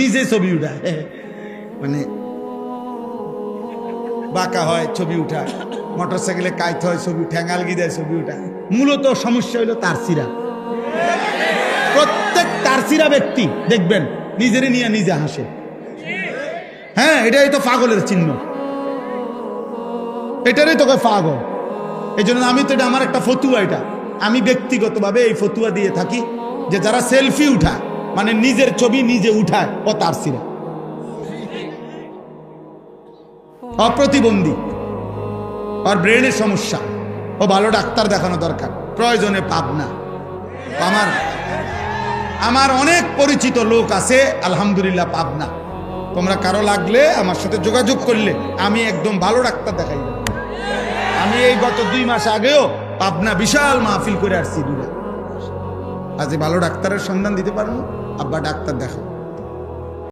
নিজে ছবি উঠায়। মানে বাঁকা হয়, ছবি উঠায়। মোটর সাইকেলে কাইতে হয়, ছবি ঠ্যাঙ্গাল গিদায় ছবি উঠায়। মূলত সমস্যা হইল তার সিরা। প্রত্যেক তারসিরা ব্যক্তি, দেখবেন নিজেরই নিয়ে নিজে হাসে। হ্যাঁ এটাই তো পাগলের চিহ্ন। এটারই তোকে পাগল। এই জন্য আমি তো এটা, আমার একটা ফতুয়া এটা। আমি ব্যক্তিগতভাবে এই ফতুয়া দিয়ে থাকি যে যারা সেলফি উঠায় মানে নিজের ছবি নিজে উঠায় ও তারসিরা অপ্রতিবন্ধী। আর ব্রেনের সমস্যা। ও ভালো ডাক্তার দেখানো দরকার। প্রয়োজনে পাবনা। আমার আমার অনেক পরিচিত লোক আছে, আলহামদুলিল্লাহ পাবনা। তোমরা কারও লাগলে আমার সাথে যোগাযোগ করলে আমি একদম ভালো ডাক্তার দেখাই। আমি এই গত দুই মাস আগেও পাবনা বিশাল মাহফিল করে আসছি দূরে আজ ভালো ডাক্তারের সন্ধান দিতে পারব আব্বা ডাক্তার দেখো